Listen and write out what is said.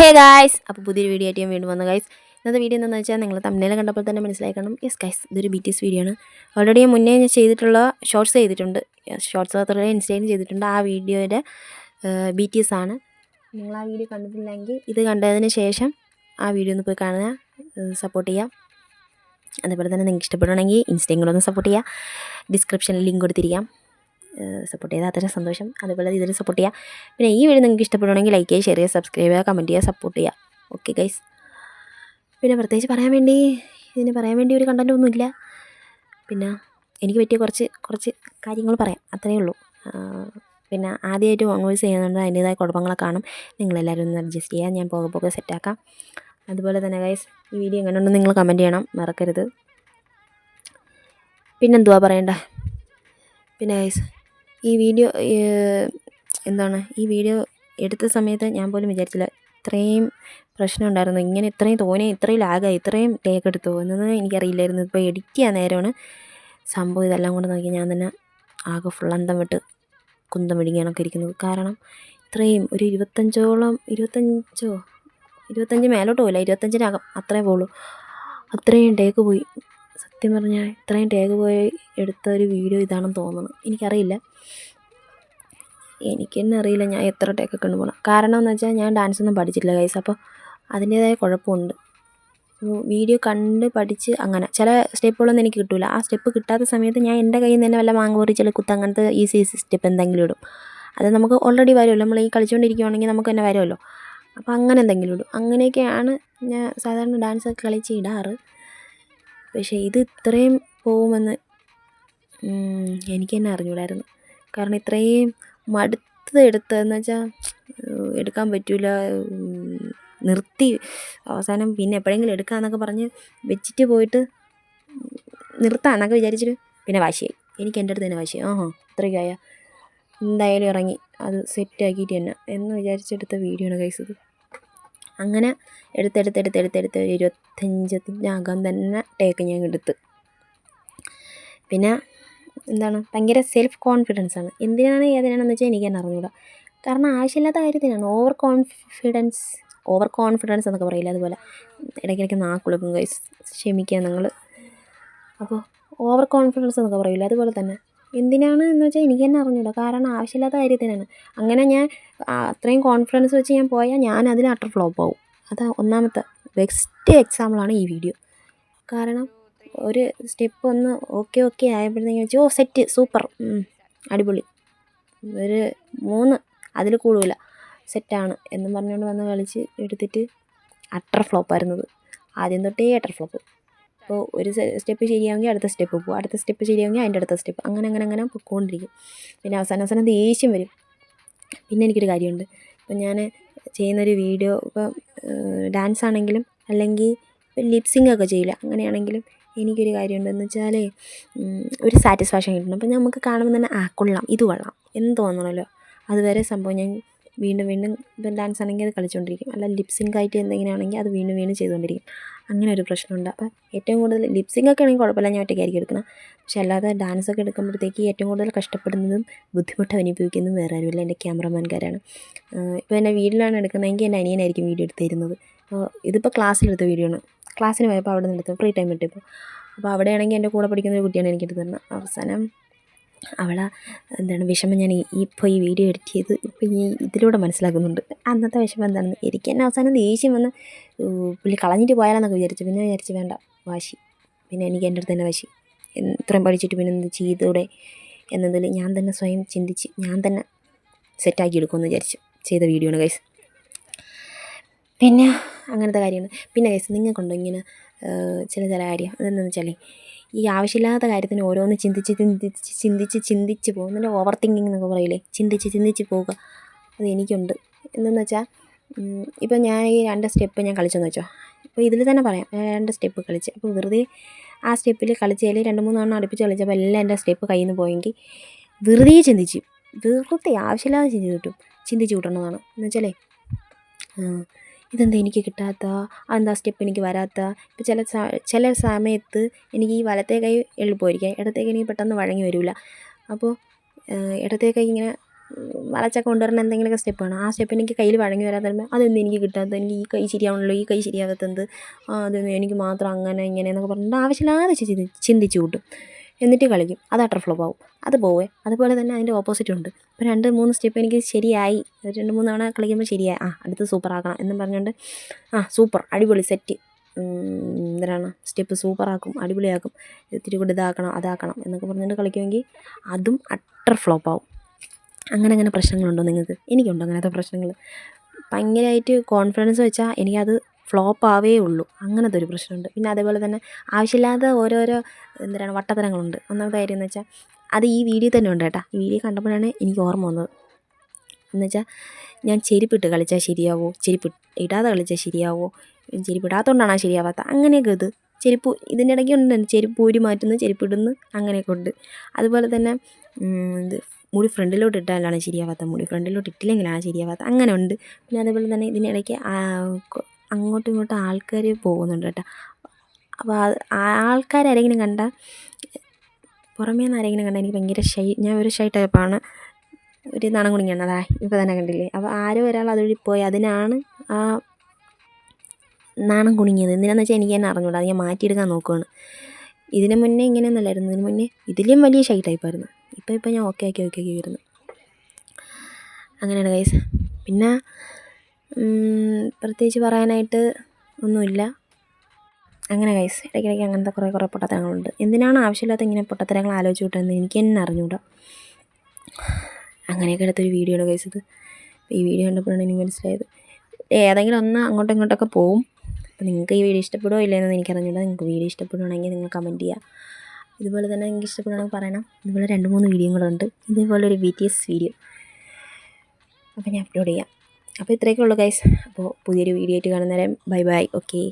Hey guys അപ്പോൾ പുതിയൊരു video ആയിട്ട് ഞാൻ വീണ്ടും വന്നു ഗൈസ് ഇന്നത്തെ വീഡിയോ എന്താണെന്ന് വെച്ചാൽ നിങ്ങൾ തമ്മിലെ കണ്ടപ്പോൾ തന്നെ മനസ്സിലാക്കണം യെസ് ഗൈസ് ഇതൊരു ബി ടി എസ് വീഡിയോ ആണ്. ഓൾറെഡി മുന്നേ ഞാൻ ചെയ്തിട്ടുള്ള ഷോർട്സ് ചെയ്തിട്ടുണ്ട്. ഷോർട്സ് മാത്രമല്ല ഇൻസ്റ്റയിലും ചെയ്തിട്ടുണ്ട്. ആ വീഡിയോയുടെ ബി ടി എസ് ആണ്. നിങ്ങൾ ആ വീഡിയോ കണ്ടിട്ടില്ലെങ്കിൽ ഇത് കണ്ടതിന് ശേഷം ആ വീഡിയോ ഒന്ന് പോയി കാണുക സപ്പോർട്ട് ചെയ്യാം അതേപോലെ തന്നെ നിങ്ങൾക്ക് ഇഷ്ടപ്പെടുകയാണെങ്കിൽ ഇൻസ്റ്റയും കൂടെ ഒന്ന് സപ്പോർട്ട് ചെയ്യുക. ഡിസ്ക്രിപ്ഷനിൽ ലിങ്ക് കൊടുത്തിരിക്കാം. സപ്പോർട്ട് ചെയ്താൽ അത്ര സന്തോഷം. അതുപോലെ ഇതിൽ സപ്പോർട്ട് ചെയ്യുക പിന്നെ ഈ വീഡിയോ നിങ്ങൾക്ക് ഇഷ്ടപ്പെടുകയാണെങ്കിൽ ലൈക്ക് ചെയ്യുക ഷെയർ ചെയ്യുക സബ്സ്ക്രൈബ് ചെയ്യുക കമന്റ് ചെയ്യുക സപ്പോർട്ട് ചെയ്യുക. ഓക്കെ ഗൈസ് പിന്നെ പ്രത്യേകിച്ച് പറയാൻ വേണ്ടി ഇതിന് പറയാൻ വേണ്ടി ഒരു കണ്ടന്റ് ഒന്നുമില്ല പിന്നെ എനിക്ക് പറ്റിയ കുറച്ച് കുറച്ച് കാര്യങ്ങൾ പറയാം. അത്രയേ ഉള്ളൂ. പിന്നെ ആദ്യമായിട്ട് വോയിസ് ചെയ്യുന്നുണ്ട് അതിന്റേതായ കുഴപ്പങ്ങളൊക്കെ കാണും. നിങ്ങളെല്ലാവരും ഒന്ന് അഡ്ജസ്റ്റ് ചെയ്യുക. ഞാൻ പോകെ പോകെ സെറ്റാക്കാം അതുപോലെ തന്നെ ഗൈസ് ഈ വീഡിയോ എങ്ങനെ എങ്ങനെയുണ്ടെന്ന് നിങ്ങൾ കമന്റ് ചെയ്യണം. മറക്കരുത്. പിന്നെന്തുവാ പറയണ്ട? പിന്നെ ഗൈസ് ഈ വീഡിയോ എന്താണ് ഈ വീഡിയോ എടുത്ത സമയത്ത് ഞാൻ പോലും വിചാരിച്ചില്ല. ഇത്രയും പ്രശ്നം ഉണ്ടായിരുന്നു. ഇങ്ങനെ ഇത്രയും തോനെ ഇത്രയും ലാഗായി ഇത്രയും ടേക്ക് എടുത്തു എന്നത് എനിക്കറിയില്ലായിരുന്നു. ഇപ്പോൾ എഡിറ്റ് ചെയ്യാൻ നേരമാണ്. സംഭവം ഇതെല്ലാം കൊണ്ട് നോക്കി ഞാൻ തന്നെ ആകെ ഫുൾ അന്തം വിട്ട് കുന്തം വിഴുങ്ങിയാണൊക്കെ ഇരിക്കുന്നത്. കാരണം ഇത്രയും ഒരു ഇരുപത്തഞ്ചോളം ഇരുപത്തഞ്ചോ ഇരുപത്തഞ്ച് മേലോട്ട് പോയില്ല. ഇരുപത്തഞ്ചിനകം അത്രേ പോകുള്ളൂ അത്രയും ടേക്ക് പോയി. സത്യം പറഞ്ഞാൽ ഇത്രയും ടേക്ക് പോയി എടുത്ത ഒരു വീഡിയോ ഇതാണെന്ന് തോന്നുന്നു. എനിക്കറിയില്ല. എനിക്ക് തന്നെ അറിയില്ല ഞാൻ എത്ര ടേക്കൊക്കെ ഉണ്ട് പോകണം കാരണം എന്ന് വെച്ചാൽ ഞാൻ ഡാൻസ് ഒന്നും പഠിച്ചിട്ടില്ല കൈസ് അപ്പോൾ അതിന്റേതായ കുഴപ്പമുണ്ട്. വീഡിയോ കണ്ട് പഠിച്ച് അങ്ങനെ. ചില സ്റ്റെപ്പുകളൊന്നും എനിക്ക് കിട്ടില്ല ആ സ്റ്റെപ്പ് കിട്ടാത്ത സമയത്ത് ഞാൻ എന്റെ കയ്യിൽ നിന്ന് തന്നെ വല്ല മാങ്ങ പൊറിച്ചിൽ കുത്ത് അങ്ങനത്തെ ഈസി ഈസി സ്റ്റെപ്പ് എന്തെങ്കിലും ഇടും. അത് നമുക്ക് ഓൾറെഡി വരുമല്ലോ. നമ്മൾ ഈ കളിച്ചുകൊണ്ടിരിക്കുകയാണെങ്കിൽ നമുക്ക് തന്നെ വരുമല്ലോ. അപ്പോൾ അങ്ങനെ എന്തെങ്കിലും ഇടും. അങ്ങനെയൊക്കെയാണ് ഞാൻ സാധാരണ ഡാൻസ് ഒക്കെ കളിച്ച് ഇടാറ്. പക്ഷേ ഇത് ഇത്രയും പോകുമെന്ന് എനിക്ക് തന്നെ അറിഞ്ഞൂടായിരുന്നു. കാരണം ഇത്രയും മടുത്തത് എടുത്തതെന്ന് വെച്ചാൽ എടുക്കാൻ പറ്റില്ല നിർത്തി അവസാനം പിന്നെ എപ്പോഴെങ്കിലും എടുക്കാമെന്നൊക്കെ പറഞ്ഞ് വെച്ചിട്ട് പോയിട്ട് നിർത്താമെന്നൊക്കെ വിചാരിച്ചിട്ട് പിന്നെ വാശിയായി. എനിക്ക് എന്റെ അടുത്ത് തന്നെ വാശിയായി ആഹാ ഇത്രയ്ക്കായ എന്തായാലും ഇറങ്ങി. അത് സെറ്റാക്കിയിട്ട് തന്നെ എന്ന് വിചാരിച്ചെടുത്ത വീഡിയോ ആണ് കഴിച്ചത് അങ്ങനെ എടുത്തെടുത്തെടുത്തെടുത്തെടുത്ത് ഒരു ഇരുപത്തഞ്ചത്തിനകം തന്നെ ടേക്ക് ഞാൻ എടുത്ത്. പിന്നെ എന്താണ്? ഭയങ്കര സെൽഫ് കോൺഫിഡൻസ് ആണ്. എന്തിനാണ് ഏതിനാണെന്ന് വെച്ചാൽ എനിക്ക് തന്നെ അറിഞ്ഞൂടാ. കാരണം ആവശ്യമില്ലാത്ത കാര്യത്തിനാണ്. ഓവർ കോൺഫിഡൻസ് ഓവർ കോൺഫിഡൻസ് എന്നൊക്കെ പറയില്ല അതുപോലെ. ഇടയ്ക്കിടയ്ക്ക് നാക്കുളുക്കും ക്ഷമിക്കുക നിങ്ങൾ അപ്പോൾ ഓവർ കോൺഫിഡൻസ് എന്നൊക്കെ പറയില്ല അതുപോലെ തന്നെ. എന്തിനാണ് എന്ന് വെച്ചാൽ എനിക്ക് തന്നെ അറിഞ്ഞൂടാ. കാരണം ആവശ്യമില്ലാത്ത കാര്യത്തിനാണ്. അങ്ങനെ ഞാൻ അത്രയും കോൺഫിഡൻസ് വെച്ച് ഞാൻ പോയാൽ ഞാൻ അതിൽ അട്ടർ ഫ്ലോപ്പ് ആവും. അത് ഒന്നാമത്തെ ബെസ്റ്റ് എക്സാമ്പിളാണ് ഈ വീഡിയോ കാരണം ഒരു സ്റ്റെപ്പ് ഒന്ന് ഓക്കെ ഓക്കെ ആയപ്പോഴത്തേക്കും വെച്ചു ഓ സെറ്റ് സൂപ്പർ അടിപൊളി. ഒരു മൂന്ന് അതിൽ കൂടുതല. സെറ്റാണ് എന്നും പറഞ്ഞുകൊണ്ട് വന്ന് കളിച്ച് എടുത്തിട്ട് അട്ടർ ഫ്ലോപ്പായിരുന്നത് ആദ്യം തൊട്ടേ അട്ടർ ഫ്ലോപ്പ് അപ്പോൾ ഒരു സ്റ്റെപ്പ് ശരിയാവുമെങ്കിൽ അടുത്ത സ്റ്റെപ്പ് പോകും. അടുത്ത സ്റ്റെപ്പ് ശരിയാവുമെങ്കിൽ അതിന്റെ അടുത്ത സ്റ്റെപ്പ്. അങ്ങനെ അങ്ങനെ അങ്ങനെ പൊയ്ക്കൊണ്ടിരിക്കും പിന്നെ അവസാനം അവസാനം ദേഷ്യം വരും. പിന്നെ എനിക്കൊരു കാര്യമുണ്ട്. ഇപ്പം ഞാൻ ചെയ്യുന്നൊരു വീഡിയോ ഇപ്പം ഡാൻസ് ആണെങ്കിലും അല്ലെങ്കിൽ ലിപ്സിംഗ് ഒക്കെ ചെയ്യില്ല അങ്ങനെയാണെങ്കിലും എനിക്കൊരു കാര്യമുണ്ടെന്ന് വെച്ചാൽ ഒരു സാറ്റിസ്ഫാക്ഷൻ കിട്ടണം. അപ്പം നമുക്ക് കാണുമ്പോൾ തന്നെ ആ കൊള്ളാം. ഇത് കൊള്ളാം. എന്ന് തോന്നണമല്ലോ അതുവരെ സംഭവം ഞാൻ വീണ്ടും വീണ്ടും ഇപ്പം ഡാൻസ് ആണെങ്കിൽ അത് കളിച്ചുകൊണ്ടിരിക്കും അല്ല ലിപ്സിംഗ് ആയിട്ട് എന്തെങ്കിലും ആണെങ്കിൽ അത് വീണ്ടും വീണ്ടും ചെയ്തുകൊണ്ടിരിക്കും അങ്ങനെ ഒരു പ്രശ്നമുണ്ട്. അപ്പം ഏറ്റവും കൂടുതൽ ലിപ്സിംഗ് ഒക്കെ ആണെങ്കിൽ കുഴപ്പമില്ല. ഞാൻ ഒറ്റയ്ക്കായിരിക്കും എടുക്കണം പക്ഷേ അല്ലാതെ ഡാൻസ് ഒക്കെ എടുക്കുമ്പോഴത്തേക്ക് ഏറ്റവും കൂടുതൽ കഷ്ടപ്പെടുന്നതും ബുദ്ധിമുട്ട് അനുഭവിക്കുന്നതും വേറെ ആരുമില്ല. എന്റെ ക്യാമറമാൻകാരാണ്. ഇപ്പോൾ എന്റെ വീട്ടിലാണ് എടുക്കുന്നതെങ്കിൽ എന്റെ അനിയനായിരിക്കും വീഡിയോ എടുത്ത് തരുന്നത് അപ്പോൾ ഇതിപ്പോൾ ക്ലാസ്സിലെടുത്ത വീഡിയോ ആണ്. ക്ലാസ്സിന് പോയപ്പോൾ അവിടെ നിന്ന് എടുത്തു ഫ്രീ ടൈം കിട്ടിയപ്പോൾ. അപ്പോൾ അവിടെയാണെങ്കിൽ എന്റെ കൂടെ പഠിക്കുന്ന ഒരു കുട്ടിയാണ് എനിക്ക് എടുത്തു തരുന്നത്. അവസാനം അവളെ എന്താണ് വിഷമം ഞാൻ ഇപ്പോൾ ഈ വീഡിയോ എഡിറ്റ് ചെയ്ത് ഇപ്പോൾ ഈ ഇതിലൂടെ മനസ്സിലാക്കുന്നുണ്ട്. അന്നത്തെ വിഷമം എന്താണെന്ന് എനിക്ക് തന്നെ അവസാനം ദേഷ്യം വന്ന് പുള്ളി കളഞ്ഞിട്ട് പോയാലെന്നൊക്കെ വിചാരിച്ചു. പിന്നെ വിചാരിച്ചു വേണ്ട വാശി. പിന്നെ എനിക്ക് എന്റെ അടുത്ത് തന്നെ വാശി. ഇത്രയും പഠിച്ചിട്ട് പിന്നെ എന്ത് ചെയ്തൂടെ എന്നതിൽ ഞാൻ തന്നെ സ്വയം ചിന്തിച്ച് ഞാൻ തന്നെ സെറ്റാക്കി എടുക്കുമെന്ന് വിചാരിച്ചു ചെയ്ത വീഡിയോ ആണ് ഗൈസ്. പിന്നെ അങ്ങനത്തെ കാര്യമാണ് പിന്നെ ഗൈസ് നിങ്ങൾക്കുണ്ടോ ഇങ്ങനെ ചില ചില കാര്യം അതെന്താണെന്ന് വെച്ചാൽ ഈ ആവശ്യമില്ലാത്ത കാര്യത്തിന് ഓരോന്ന് ചിന്തിച്ച് ചിന്തിച്ച് ചിന്തിച്ച് ചിന്തിച്ച് പോകും. എന്നിട്ട് ഓവർ തിങ്കിങ് എന്നൊക്കെ പറയില്ലേ? ചിന്തിച്ച് ചിന്തിച്ച് പോവുക അത് എനിക്കുണ്ട്. എന്തെന്ന് വെച്ചാൽ ഇപ്പം ഞാൻ ഈ രണ്ട് സ്റ്റെപ്പ് ഞാൻ കളിച്ചെന്ന് വെച്ചോ. അപ്പോൾ ഇതിൽ തന്നെ പറയാം. രണ്ട് സ്റ്റെപ്പ് കളിച്ച്. അപ്പോൾ വെറുതെ ആ സ്റ്റെപ്പിൽ കളിച്ചതിൽ രണ്ട് മൂന്നെണ്ണം അടുപ്പിച്ച് കളിച്ചപ്പോൾ എല്ലാം എന്റെ സ്റ്റെപ്പ് കയ്യിൽ നിന്ന് പോയെങ്കിൽ വെറുതെ ചിന്തിച്ചു. വെറുതെ ആവശ്യമില്ലാതെ ചിന്തിച്ചു കിട്ടും. ചിന്തിച്ച് കിട്ടുന്നതാണ് എന്ന് വെച്ചാലേ ഇതെന്താ എനിക്ക് കിട്ടാത്ത? അതെന്താ സ്റ്റെപ്പ് എനിക്ക് വരാത്ത? ഇപ്പോൾ ചില ചില സമയത്ത് എനിക്ക് ഈ വലത്തെ കൈ എളുപ്പമായിരിക്കും. ഇടത്തെ കൈ എനിക്ക് പെട്ടെന്ന് വഴങ്ങി വരില്ല. അപ്പോൾ ഇടത്തെ കൈ ഇങ്ങനെ വളച്ചൊക്കെ കൊണ്ടുവരുന്ന എന്തെങ്കിലുമൊക്കെ സ്റ്റെപ്പ് വേണം ആ സ്റ്റെപ്പ് എനിക്ക് കയ്യിൽ വഴങ്ങി വരാതെ വരുമ്പോൾ അതൊന്നും എനിക്ക് കിട്ടാത്തത്? എനിക്ക് ഈ കൈ ശരിയാവണല്ലോ ഈ കൈ ശരിയാകാത്തത് അതൊന്നും എനിക്ക് മാത്രം അങ്ങനെ ഇങ്ങനെ എന്നൊക്കെ പറഞ്ഞിട്ട് ആവശ്യമില്ലാതെ ചിന്തിച്ച് കൂട്ടും. എന്നിട്ട് കളിക്കും. അത് അട്ടർ ഫ്ലോപ്പ് ആവും. അത് പോവേ. അതുപോലെ തന്നെ അതിന്റെ ഓപ്പോസിറ്റ് ഉണ്ട്. ഇപ്പോൾ രണ്ട് മൂന്ന് സ്റ്റെപ്പ് എനിക്ക് ശരിയായി. രണ്ട് മൂന്ന് തവണ കളിക്കുമ്പോൾ ശരിയായി. ആ അടുത്ത് സൂപ്പർ ആക്കണം എന്നും പറഞ്ഞുകൊണ്ട് ആ സൂപ്പർ അടിപൊളി സെറ്റ് എന്തിനാണ്? സ്റ്റെപ്പ് സൂപ്പറാക്കും അടിപൊളിയാക്കും. ഇത്തിരി കൂടി ഇതാക്കണം അതാക്കണം എന്നൊക്കെ പറഞ്ഞുകൊണ്ട് കളിക്കുമെങ്കിൽ അതും അട്ടർ ഫ്ലോപ്പ് ആവും. അങ്ങനെ അങ്ങനെ പ്രശ്നങ്ങളുണ്ടോ നിങ്ങൾക്ക്? എനിക്കുണ്ടോ അങ്ങനത്തെ പ്രശ്നങ്ങൾ? ഭയങ്കരമായിട്ട് കോൺഫിഡൻസ് വെച്ചാൽ എനിക്കത് ഫ്ലോപ്പ് ആവേ ഉള്ളൂ. അങ്ങനത്തെ ഒരു പ്രശ്നമുണ്ട്. പിന്നെ അതേപോലെ തന്നെ ആവശ്യമില്ലാത്ത ഓരോരോ എന്താണ് വട്ടത്തരങ്ങളുണ്ട്. ഒന്നാമത്തെ കാര്യം എന്ന് വെച്ചാൽ അത് ഈ വീഡിയോ തന്നെ ഉണ്ട് കേട്ടോ. ഈ വീഡിയോ കണ്ടപ്പോഴാണ് എനിക്ക് ഓർമ്മ വന്നത്. എന്ന് വെച്ചാൽ ഞാൻ ചെരുപ്പിട്ട് കളിച്ചാൽ ശരിയാവോ? ചെരുപ്പ് ഇടാതെ കളിച്ചാൽ ശരിയാവോ? ചെരുപ്പ് ഇടാത്തതുകൊണ്ടാണോ ശരിയാവാത്ത? അങ്ങനെയൊക്കെ ഇത്. ചെരുപ്പ് ഇതിന്റെ ഇടയ്ക്ക് ഉണ്ട്. ചെരുപ്പ് ഊരി മാറ്റുന്നു ചെരുപ്പ് ഇടുന്നു അങ്ങനെയൊക്കെ ഉണ്ട്. അതുപോലെ തന്നെ ഇത് മുടി ഫ്രണ്ടിലോട്ട് ഇട്ടാലാണ് ശരിയാവാത്ത. മുടി ഫ്രണ്ടിലോട്ട് ഇട്ടില്ലെങ്കിലാണ് ശരിയാവാത്ത. അങ്ങനെ ഉണ്ട്. പിന്നെ അതേപോലെ തന്നെ ഇതിനിടയ്ക്ക് അങ്ങോട്ടും ഇങ്ങോട്ടും ആൾക്കാർ പോകുന്നുണ്ട് കേട്ടോ അപ്പോൾ ആൾക്കാരാരെങ്കിലും കണ്ടാൽ പുറമേ നിന്ന് ആരെങ്കിലും കണ്ടാൽ എനിക്ക് ഭയങ്കര ഷൈ ഞാൻ ഒരു ഷൈ ടൈപ്പാണ്. ഒരു നാണം കുണിങ്ങാണ് അതാ ഇപ്പോൾ തന്നെ കണ്ടില്ലേ? അപ്പോൾ ആരോ ഒരാൾ അതുവഴി പോയി. അതിനാണ് ആ നാണം കുണിങ്ങിയത് എന്തിനാന്ന് വെച്ചാൽ എനിക്ക് തന്നെ അറിഞ്ഞൂടാ. അത് ഞാൻ മാറ്റിയെടുക്കാൻ നോക്കുകയാണ് ഇതിന് മുന്നേ ഇങ്ങനെയൊന്നുമല്ലായിരുന്നു ഇതിന് മുന്നേ ഇതിലും വലിയ ഷൈ ടൈപ്പായിരുന്നു. ഇപ്പോൾ ഇപ്പോൾ ഞാൻ ഓക്കെ ആക്കി ഓക്കെ ആക്കി വരുന്നു. അങ്ങനെയാണ് ഗൈസ് പിന്നെ പ്രത്യേകിച്ച് പറയാനായിട്ട് ഒന്നുമില്ല. അങ്ങനെ ഗൈസ് ഇടയ്ക്കിടയ്ക്ക് അങ്ങനത്തെ കുറേ കുറേ പൊട്ടത്തരങ്ങളുണ്ട്. എന്തിനാണ് ആവശ്യമില്ലാത്ത ഇങ്ങനെ പൊട്ടത്തരങ്ങൾ ആലോചിച്ച് കിട്ടുന്നത് എനിക്ക് തന്നെ അറിഞ്ഞൂടാ. അങ്ങനെയൊക്കെ എടുത്തൊരു വീഡിയോ ആണ് ഗൈസ് ഇത്. ഈ വീഡിയോ കണ്ടപ്പോഴാണ് എനിക്ക് മനസ്സിലായത്. ഏതെങ്കിലും ഒന്ന് അങ്ങോട്ടും ഇങ്ങോട്ടൊക്കെ പോവും. അപ്പോൾ നിങ്ങൾക്ക് ഈ വീഡിയോ ഇഷ്ടപ്പെടുമോ ഇല്ലയെന്ന് എനിക്കറിഞ്ഞൂടാ നിങ്ങൾക്ക് വീഡിയോ ഇഷ്ടപ്പെടുകയാണെങ്കിൽ നിങ്ങൾ കമന്റ് ചെയ്യുക ഇതുപോലെ തന്നെ നിങ്ങൾക്ക് ഇഷ്ടപ്പെടുകയാണെങ്കിൽ പറയണം. ഇതുപോലെ രണ്ട് മൂന്ന് വീഡിയോകളുണ്ട് ഇതുപോലെ ഒരു ബി ടി എസ് വീഡിയോ അപ്പോൾ ഞാൻ അപ്ലോഡ് ചെയ്യാം. അപ്പോൾ ഇത്രയൊക്കെ ഉള്ളൂ ഗൈസ് അപ്പോൾ പുതിയൊരു വീഡിയോ ആയിട്ട് കാണുന്നേരം ബൈ ബൈ ഓക്കെ